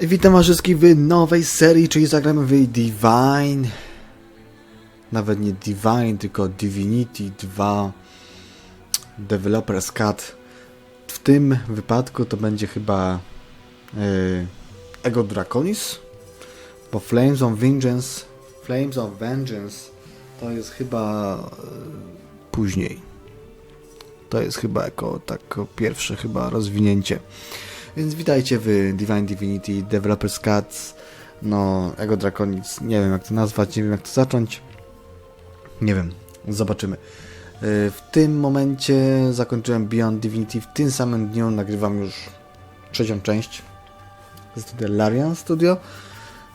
Witam was wszystkich w nowej serii, czyli zagramy w Divine. Nawet nie Divine, tylko Divinity 2 Developer's Cut. W tym wypadku to będzie chyba yy, Ego Draconis, bo Flames of Vengeance Flames of Vengeance to jest chyba yy, później. To jest chyba jako tak pierwsze chyba rozwinięcie. Więc witajcie w Divine Divinity Developers Cuts. No, Ego Draconic, nie wiem jak to nazwać, nie wiem jak to zacząć. Nie wiem, zobaczymy. Yy, W tym momencie zakończyłem Beyond Divinity. W tym samym dniu nagrywam już trzecią część studia Larian Studio.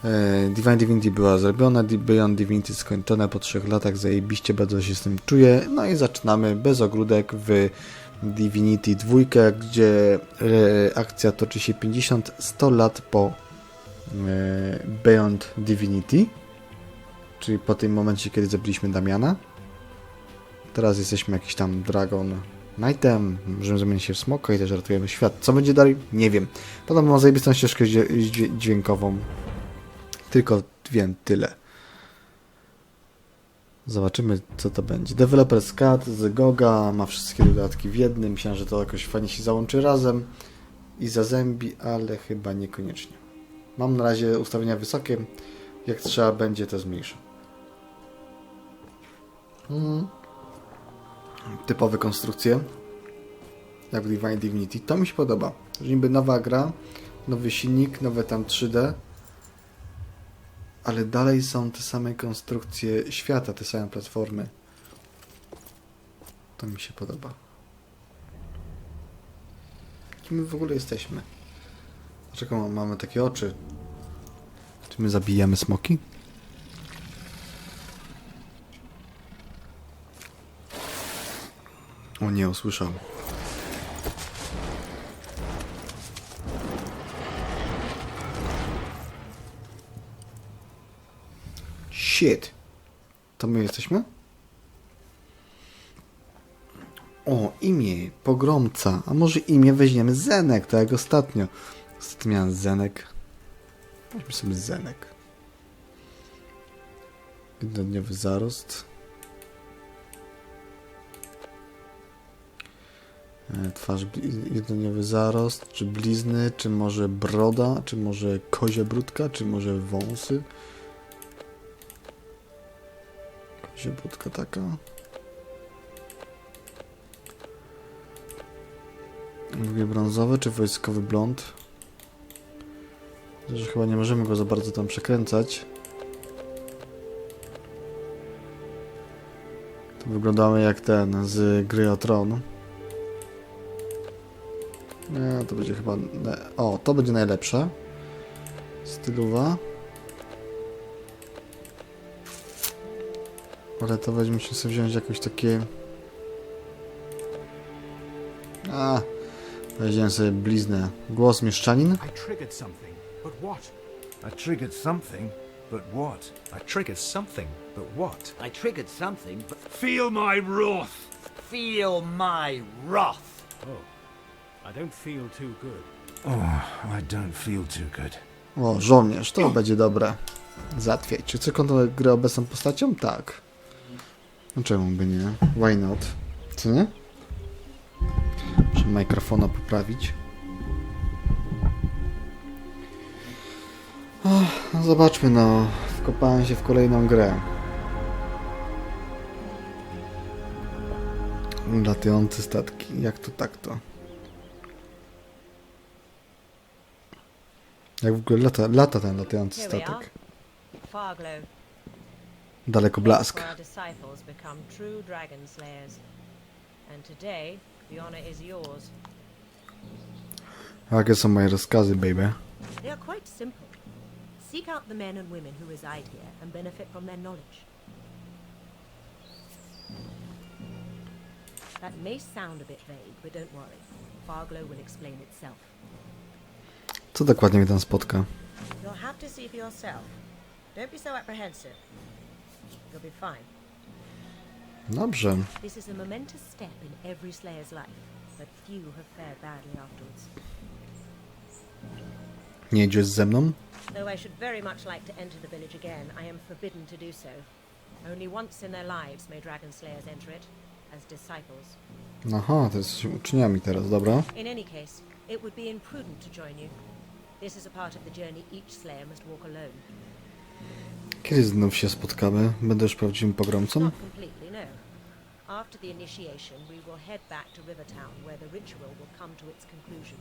Yy, Divine Divinity była zrobiona, Beyond Divinity skończone po trzech latach, zajebiście bardzo się z tym czuję. No i zaczynamy bez ogródek w Divinity 2, gdzie e, akcja toczy się 50-100 lat po e, Beyond Divinity, czyli po tym momencie, kiedy zabiliśmy Damiana. Teraz jesteśmy jakiś tam Dragon Knightem, możemy zamienić się w smoka i też ratujemy świat. Co będzie dalej? Nie wiem. Potem mam zajebistą ścieżkę dźwię- dźwię- dźwiękową. Tylko wiem tyle. Zobaczymy, co to będzie. Developer's Cut z Goga ma wszystkie dodatki w jednym. Myślałem, że to jakoś fajnie się załączy razem i zazębi, ale chyba niekoniecznie. Mam na razie ustawienia wysokie. Jak trzeba będzie, to zmniejszę. Mhm. Typowe konstrukcje. Jak w Divine Divinity. To mi się podoba. Że niby nowa gra, nowy silnik, nowe tam 3D ale dalej są te same konstrukcje świata, te same platformy. To mi się podoba. Kim my w ogóle jesteśmy? Dlaczego ma- mamy takie oczy? Czy my zabijamy smoki? O nie, usłyszał. Shit. To my jesteśmy? O, imię, pogromca. A może imię weźmiemy Zenek, tak jak ostatnio. Ostatnio miałem Zenek. Weźmy sobie Zenek. Jednodniowy zarost. E, Twarz, jednodniowy zarost, czy blizny, czy może broda, czy może kozia brudka, czy może wąsy. Ziebudka taka. Mówię brązowy czy wojskowy blond? Że chyba nie możemy go za bardzo tam przekręcać. To wyglądamy jak ten z gry o Tron. Nie, to będzie chyba... O, to będzie najlepsze. Stylowa. Ale to weźmy się sobie wziąć jakoś takie... A, weźmiemy sobie bliznę. Głos mieszczanin? I triggered something, but what? I triggered something, but what? I triggered something, but what? I triggered something, but Feel my wrath! feel my wrath. Oh, I don't feel too good. Oh, I don't feel too good. O, żołnierz, to będzie dobre. Zatwierdź. Czy chcę kontynuować grę obecną postacią? Tak. No czemu by nie? Why not? Co nie? Muszę mikrofona poprawić. No zobaczmy no. Wkopałem się w kolejną grę. Latające statki. Jak to tak to? Jak w ogóle lata, lata ten latający statek? Daleko blask. Jakie są moje rozkazy, baby? They are quite simple. Seek out the men and women who reside here and benefit from their knowledge. That may sound a bit vague, but don't worry. Farglow will explain itself. Co dokładnie mnie tam spotka? You'll have to see for yourself. Don't be so apprehensive. You'll be fine. Dobrze. This is a momentous step in every Slayer's life, but few have fared badly afterwards. Nie idziesz ze mną? Though I should very much like to enter the village again, I am forbidden to do so. Only once in their lives may dragon slayers enter it, as disciples. Aha, to jest uczniami teraz, dobra. In any case, it would be imprudent to join you. This is a part of the journey each slayer must walk alone. Kiedy znów się spotkamy? Będę już prawdziwym pogromcą? No. After the initiation, we will head back to Rivertown, where the ritual will come to its conclusion.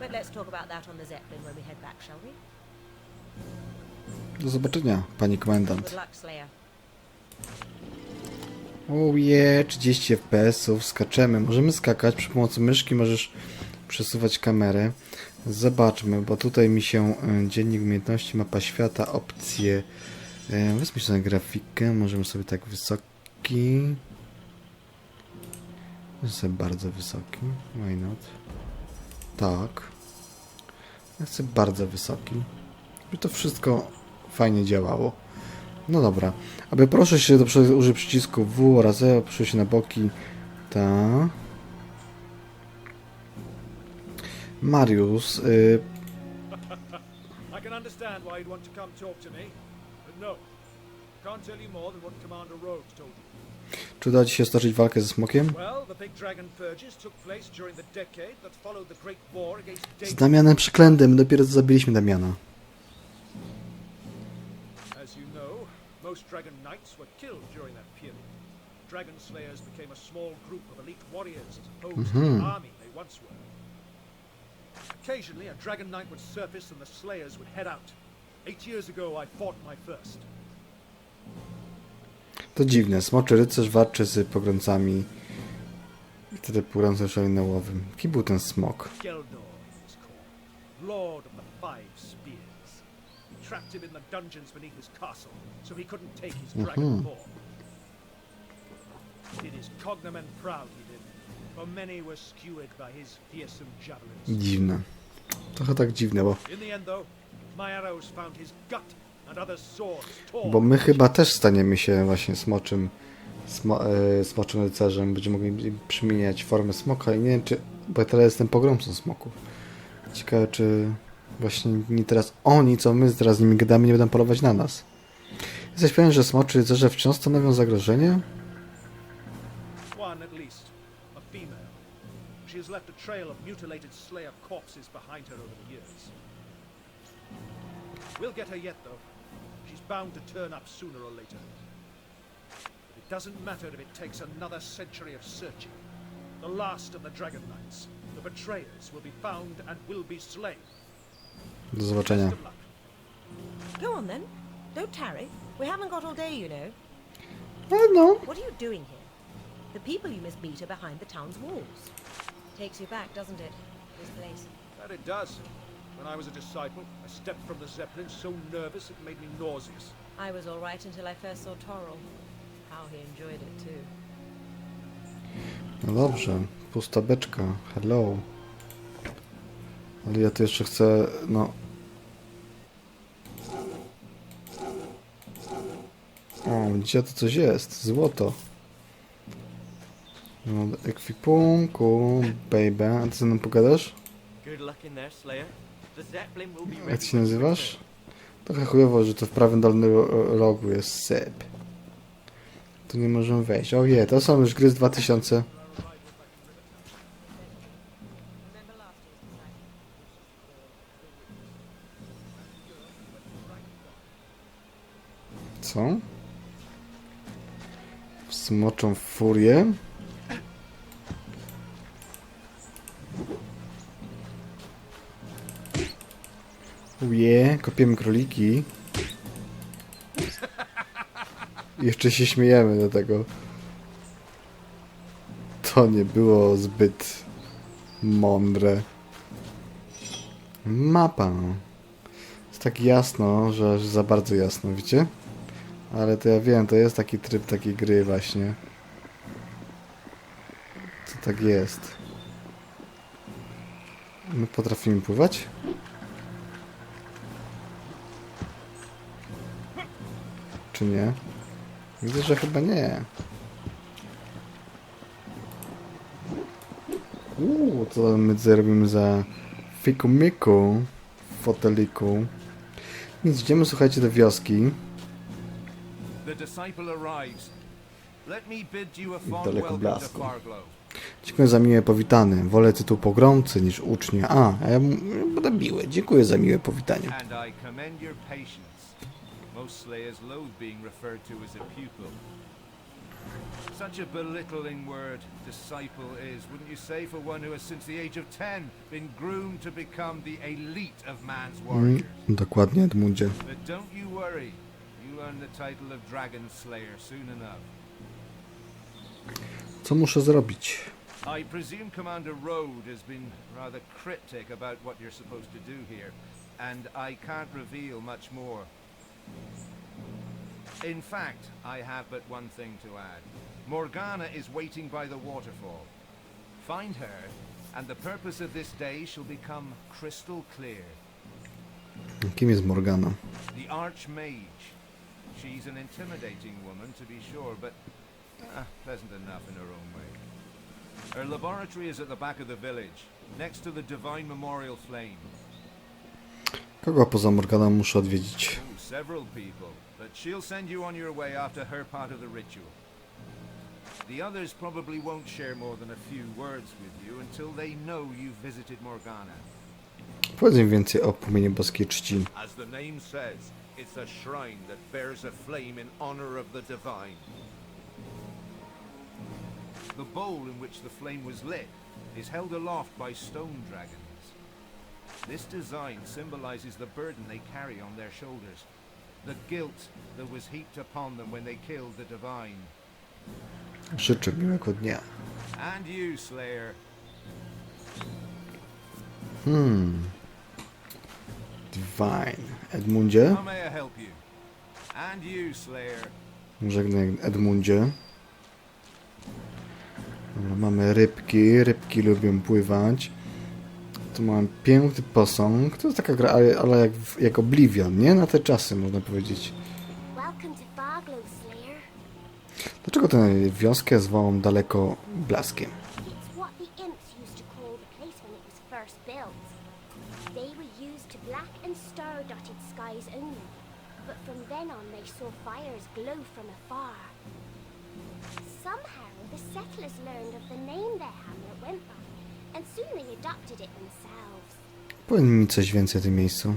But let's talk about that on the Zeppelin when we head back, shall we? Do zobaczenia, pani komendant. Oje, 30 FPS-ów, skaczemy. Możemy skakać przy pomocy myszki, możesz przesuwać kamerę. Zobaczmy, bo tutaj mi się e, dziennik umiejętności, mapa świata, opcje. E, Wezmę sobie grafikę, możemy sobie tak wysoki. Sobie bardzo wysoki. Why not? Tak. Ja chcę bardzo wysoki. Żeby to wszystko fajnie działało. No dobra. Aby proszę się do przodu użyć przycisku W oraz E, proszę się na boki. Ta. Mariusz, y, I can understand why you'd want to come talk to me, but no. Can't tell you more than what Commander Rogues told you. czy uda Ci się stoczyć walkę ze smokiem? Z. Damianem Przeklętym, dopiero co zabiliśmy Damiana. As Occasionally, a Dragon Knight would surface and the Slayers would head out. Eight years ago, I fought my first. To dziwne, smoczy rycerz walczy z pogromcami. I wtedy pogromcy szalinołowym. Kim był ten smok? Geldor was called, Lord of the Five Spears. Trapped him in the dungeons beneath his castle, so he couldn't take his dragon mm-hmm. form. Did his cognomen proud, he did, Dziwne. Trochę tak dziwne, bo, bo my chyba też staniemy się właśnie smoczym, smo, e, smoczym rycerzem. Będziemy mogli przemieniać formę smoka i nie wiem czy, bo ja teraz jestem pogromcą smoków. Ciekawe czy właśnie nie teraz oni, co my teraz z nimi gadamy, nie będą polować na nas. Jesteś pewien, że smoczy rycerze wciąż stanowią zagrożenie? Female. She has left a trail of mutilated Slayer corpses behind her over the years. We'll get her yet, though. She's bound to turn up sooner or later. But it doesn't matter if it takes another century of searching. The last of the Dragon Knights, the betrayers, will be found and will be slain. Do zobaczenia. Best of luck. Go on then. Don't tarry. We haven't got all day, you know. No, no. What are you doing here? The people you must meet are behind the town's walls. Takes you back, doesn't it? This place. That it does. When I was a disciple, I stepped from the Zeppelin so nervous it made me nauseous. I was all right until I first saw Torrell. How he enjoyed it too. No dobrze, pusta beczka, hello. Ale ja tu jeszcze chcę, no... O, gdzie to coś jest? Złoto. No, do ekwipunku, baby. A ty ze mną pogadasz? Jak ty się nazywasz? Trochę chujowo, że to w prawym dolnym ro- rogu jest sep. Tu nie możemy wejść. O je, to są już gry z 2000. Remember last year's disciple? Co? Smoczą furię. Uje, kopiemy króliki. Jeszcze się śmiejemy do tego. To nie było zbyt mądre. Mapa. Jest tak jasno, że aż za bardzo jasno, wiecie? Ale to ja wiem, to jest taki tryb takiej gry właśnie. To tak jest. My potrafimy pływać? Czy nie? Widzę, że chyba nie. Uuu, co my zrobimy za Fiku miku. W foteliku. Więc idziemy, słuchajcie, do wioski. Daleko blasku. Dziękuję za miłe powitanie. Wolę tytuł pogromcy niż ucznia. A, a ja będę miły. Dziękuję za miłe powitanie. Most slayers loathe being referred to as a pupil. Such a belittling word, disciple is, wouldn't you say, for one who has since the age of ten been groomed to become the elite of man's Mm, warriors? dokładnie, Edmundzie. But don't you worry, you earn the title of Dragon Slayer soon enough. Co muszę zrobić? I presume Commander Road has been rather cryptic about what you're supposed to do here, and I can't reveal much more. In fact, I have but one thing to add. Morgana is waiting by the waterfall. Find her, and the purpose of this day shall become crystal clear. Kim jest Morgana? The Archmage. She's an intimidating woman, to be sure, but ah, pleasant enough in her own way. Her laboratory is at the back of the village, next to the Divine Memorial Flame. Kogo poza Morganą muszę odwiedzić? Several people, but she'll send you on your way after her part of the ritual. The others probably won't share more than a few words with you until they know you've visited Morgana. Powiedz mi więcej o płomieniu boskiej czci. As the name says, it's a shrine that bears a flame in honor of the divine. The bowl in which the flame was lit is held aloft by stone dragons. This design symbolizes the burden they carry on their shoulders, the guilt that was heaped upon them when they killed the divine. Życzę miłego dnia. And you, Slayer, Hmm. Divine. Edmundzie? how may I help you? And you, Slayer, Żegnaj Edmundzie. Dobra, mamy rybki. Rybki lubią pływać. Tu mam piękny posąg. To jest taka gra, ale, ale jak, jak Oblivion, nie? Na te czasy można powiedzieć. Dlaczego tę wioskę zwołam daleko blaskiem? Somehow the settlers learned of the name their hamlet went by, and soon they adopted it themselves. Powiedz mi coś więcej o tym miejscu.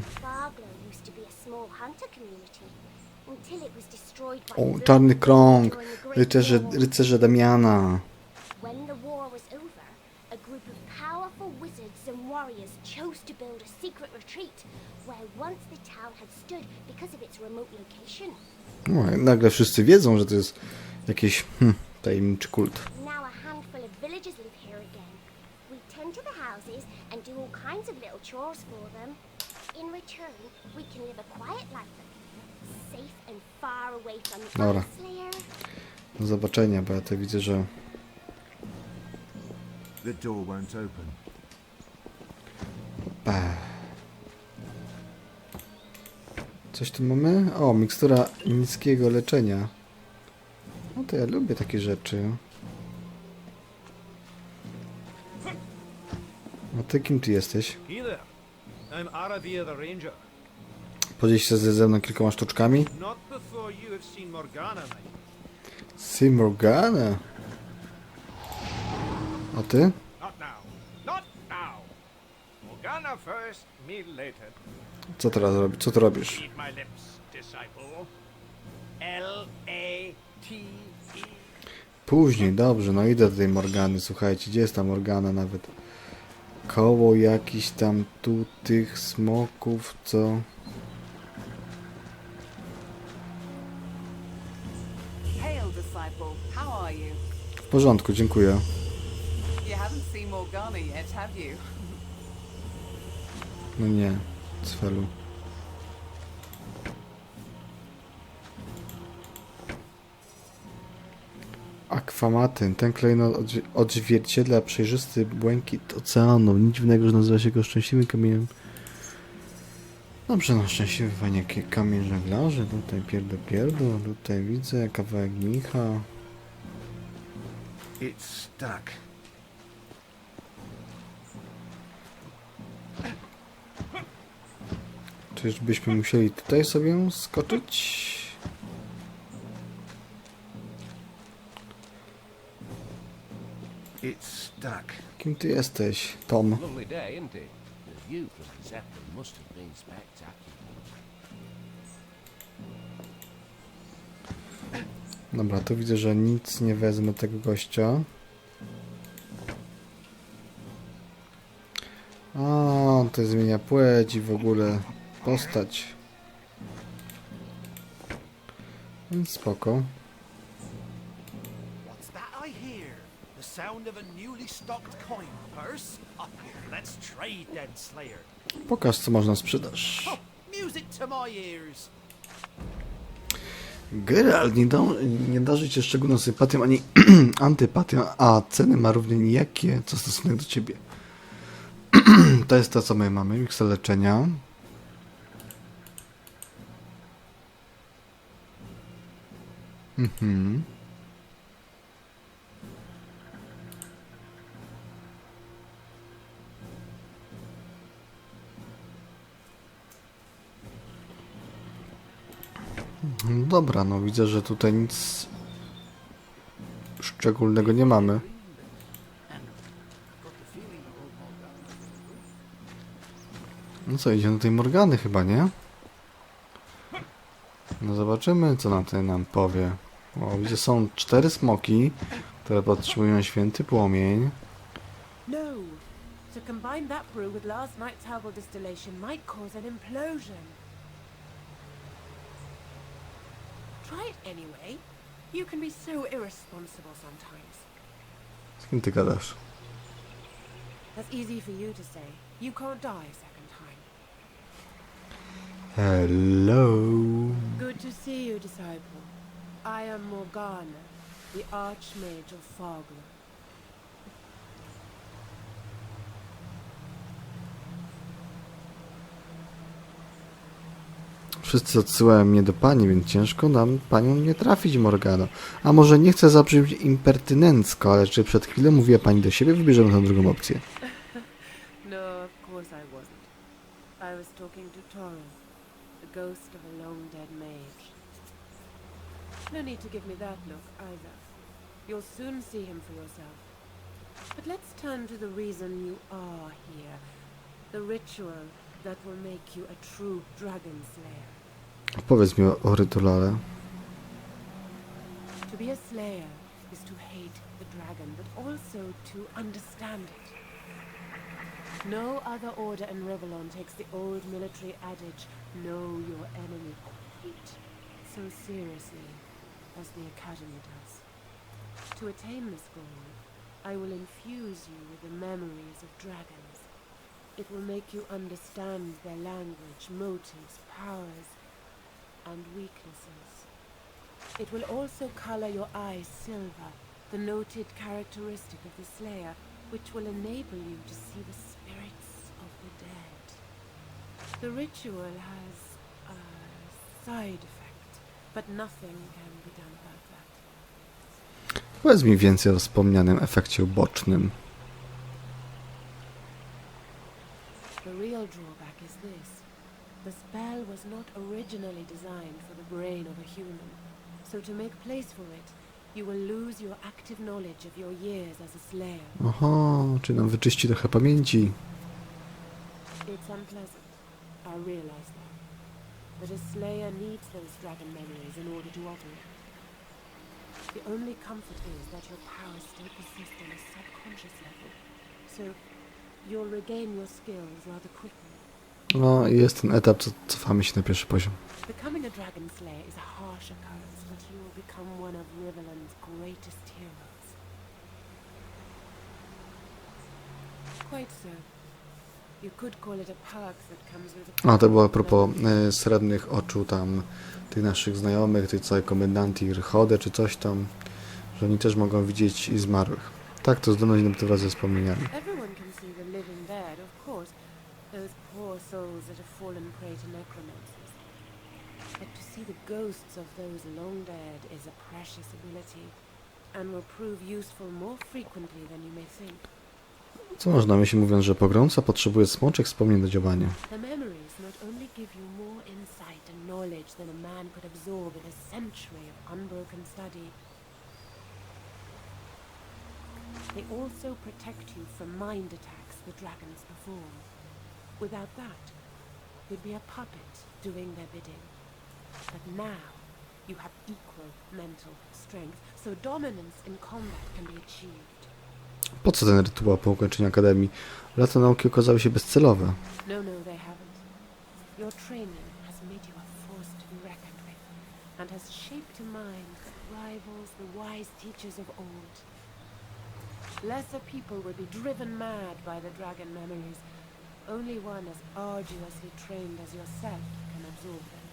O, czarny krąg. Rycerze, rycerze Damiana. When the war was over, a group of powerful wizards and warriors chose to build a secret retreat where once the town had stood because of its remote location. O, nagle wszyscy wiedzą, że to jest jakiś hm, tajemniczy kult. Now a handful of villagers live here again. We tend to the houses and do all kinds of little chores for them. In return, we can live a quiet life, safe and far away from the Dobra. Do zobaczenia, bo ja to widzę, że the door won't open. Coś tu mamy? O, mikstura niskiego leczenia. No to ja lubię takie rzeczy. A ty kim ty jesteś? Podzielisz się ze ze mną kilkoma sztuczkami? Si Morgana. A ty? Co teraz robisz? Co ty robisz? L-A-T-E. Później, dobrze, no idę do tej Morgany. Słuchajcie, gdzie jest ta Morgana nawet? Koło jakiś tam tu tych smoków, co? W porządku, dziękuję. No nie, Cfelu. Akwamatyn. Ten klejnot odzwierciedla przejrzysty błękit oceanu. Nic dziwnego, że nazywa się go szczęśliwym kamieniem. Dobrze, no szczęśliwy panie k- kamień żeglarzy. Tutaj pierdo pierdo. Tutaj widzę kawałek micha. It's stuck. Czyżbyśmy musieli tutaj sobie skoczyć? Stuck. Kim ty jesteś, Tom? Dobra, tu widzę, że nic nie wezmę tego gościa. A, to zmienia płeć i w ogóle postać. Więc spoko. Pokaż, co można sprzedaż. Music to my ears. Geralt nie, da, nie darzy cię szczególną sympatią ani antypatią, a ceny ma równie nijakie, co stosunek do ciebie. to jest to, co my mamy. Miksel leczenia. Mhm. No Dobra, no widzę, że tutaj nic szczególnego nie mamy. No co, idziemy do tej Morgany chyba, nie? No zobaczymy, co na ten nam powie. O, widzę, są cztery smoki, które podtrzymują święty płomień. No. To combine that brew with last night's herbal distillation might cause an implosion. Anyway. You can be so irresponsible sometimes. Z kim ty gadasz? That's easy for you to say. You can't die a second time. Hello. Good to see you, disciple. I am Morgana, the Archmage of Fogler. Wszyscy odsyłają mnie do pani, więc ciężko nam panią nie trafić, Morgano. A może nie chcę zabrzmieć impertynencko, ale czy przed chwilą mówiła pani do siebie, wybierzemy tę drugą opcję. No, of course I wasn't. I was talking to Toro, the ghost of a long dead mage. No need to give me that look either. You'll soon see him for yourself. But let's turn to the reason you are here. The ritual that will make you a true dragon slayer. Opowiedz mi o, o rytuale. To be a slayer is to hate the dragon, but also to understand it. No other order in Revellon takes the old military adage, know your enemy quite so seriously as the Academy does. To attain this goal, I will infuse you with the memories of dragons. It will make you understand their language, motives, powers, and weaknesses. It will also color your eyes silver, the noted characteristic of the Slayer, which will enable you to see the spirits of the dead. The ritual has a side effect, but nothing can be done about that. Powiedz mi więcej o wspomnianym efekcie ubocznym. The real drawback. The spell was not originally designed for the brain of a human. So to make place for it, you will lose your active knowledge of your years as a slayer. Oho, czy nam wyczyści trochę pamięci. It's unpleasant. I realize that. But a slayer needs those dragon memories in order to operate. The only comfort is that your powers still persist on a subconscious level. So you'll regain your skills rather quickly. No i jest ten etap, co cofamy się na pierwszy poziom. Becoming a dragon slayer is a harsh occurrence, but you will become one of Riveland's greatest heroes. Quite so. You could call it a perk that comes with a A to było a propos e, srebrnych oczu tam tych naszych znajomych, tej całej komendanti Rchode czy coś tam, że oni też mogą widzieć i zmarłych. Tak, to zdolność wraz ze wspomnieniami. Everyone can see the living dead, of course. Those poor souls that have fallen prey to necromancers. But to see the ghosts of those long dead is a precious ability, and will prove useful more frequently than you may think. Co można myśleć mówiąc, że pogromca potrzebuje smoczek wspomnień do działania? The memories caves not only give you more insight and knowledge than a man could absorb in a century of unbroken study, they also protect you from mind attacks the dragons perform. Without that, you'd be a puppet doing their bidding. But now, you have equal mental strength, so dominance in combat can be achieved. Po co ten rytuał po ukończeniu akademii? Lata nauki okazały się bezcelowe. No, no, they haven't. Your training has made you a force to be reckoned with, and has shaped a mind that rivals the wise teachers of old. Lesser people would be driven mad by the dragon memories. Only one as arduously trained as yourself can absorb them.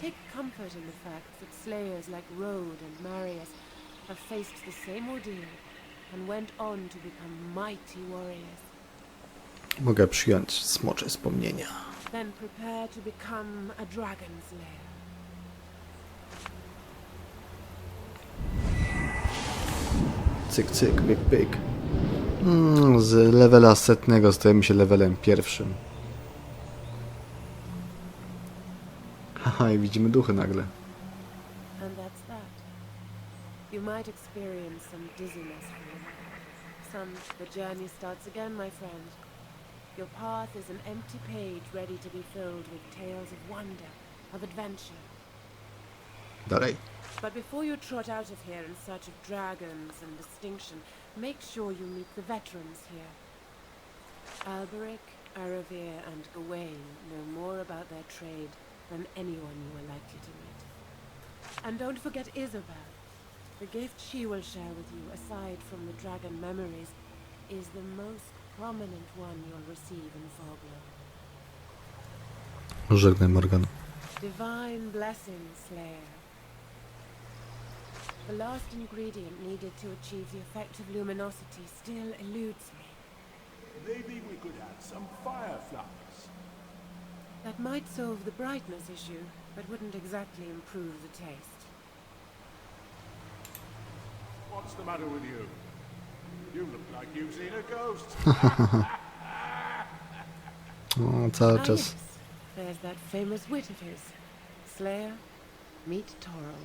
Take comfort in the fact that slayers like Rode and Marius have faced the same ordeal and went on to become mighty warriors. Mogę przyjąć smocze wspomnienia. Then prepare to become a dragon slayer. Cyk, cyk, pyk, pyk. Mm, z levela setnego stajemy się levelem pierwszym. Haha, i widzimy duchy nagle. And that's that. You might experience some dizziness for a while. Some, the journey starts again, my friend. Your path is an empty page ready to be filled with tales of wonder, of adventure. Dalej. But before you trot out of here in search of dragons and distinction, make sure you meet the veterans here. Alberic, Aravir, and Gawain know more about their trade than anyone you are likely to meet. And don't forget Isabel. The gift she will share with you, aside from the dragon memories, is the most prominent one you'll receive in Foglow. Żegnaj Morgan. Divine blessing, Slayer. The last ingredient needed to achieve the effect of luminosity still eludes me. Maybe we could add some fireflies. That might solve the brightness issue, but wouldn't exactly improve the taste. What's the matter with you? You look like you've seen a ghost. O, cały Ah, czas. yes. There's that famous wit of his. Slayer, meet Toril.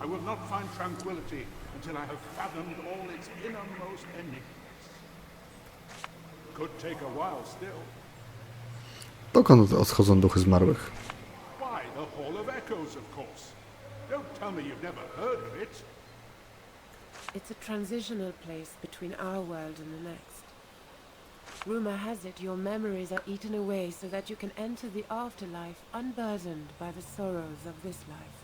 I will not find tranquility until I have fathomed all its innermost enigmas. Could take a while still. Dokąd odchodzą duchy zmarłych? Why, the Hall of Echoes, of course. Don't tell me you've never heard of it. It's a transitional place between our world and the next. Rumor has it your memories are eaten away so that you can enter the afterlife unburdened by the sorrows of this life.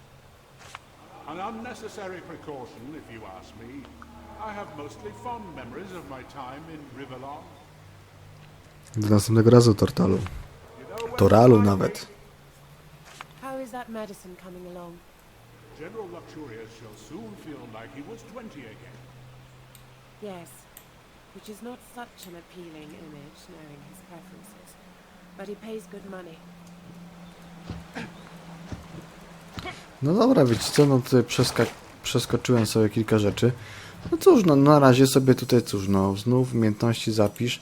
An unnecessary precaution, if you ask me. I have mostly fond memories of my time in Rivellon. Do następnego razu, Tortalu. Toralu nawet. How is that medicine coming along? General Luxurious shall soon feel like he was 20 again. Yes, which is not such an appealing image, knowing his preferences. But he pays good money. No dobra, wiecie co, no tutaj przeskoczyłem sobie kilka rzeczy. No cóż, no na razie sobie tutaj, cóż, no znów umiejętności zapisz.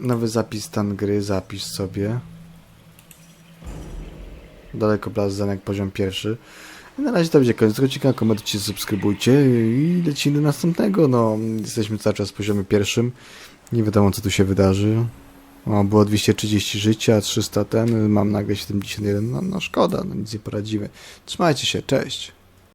Nowy zapis stan gry, zapisz sobie. Daleko Blast Zanek, poziom pierwszy. I na razie to będzie koniec odcinka, komentujcie, subskrybujcie i lecimy do następnego. No, jesteśmy cały czas w poziomie pierwszym. Nie wiadomo co tu się wydarzy. O, było 230 życia, 300 ten, mam nagle 71, no, no szkoda, no nic nie poradzimy. Trzymajcie się, cześć.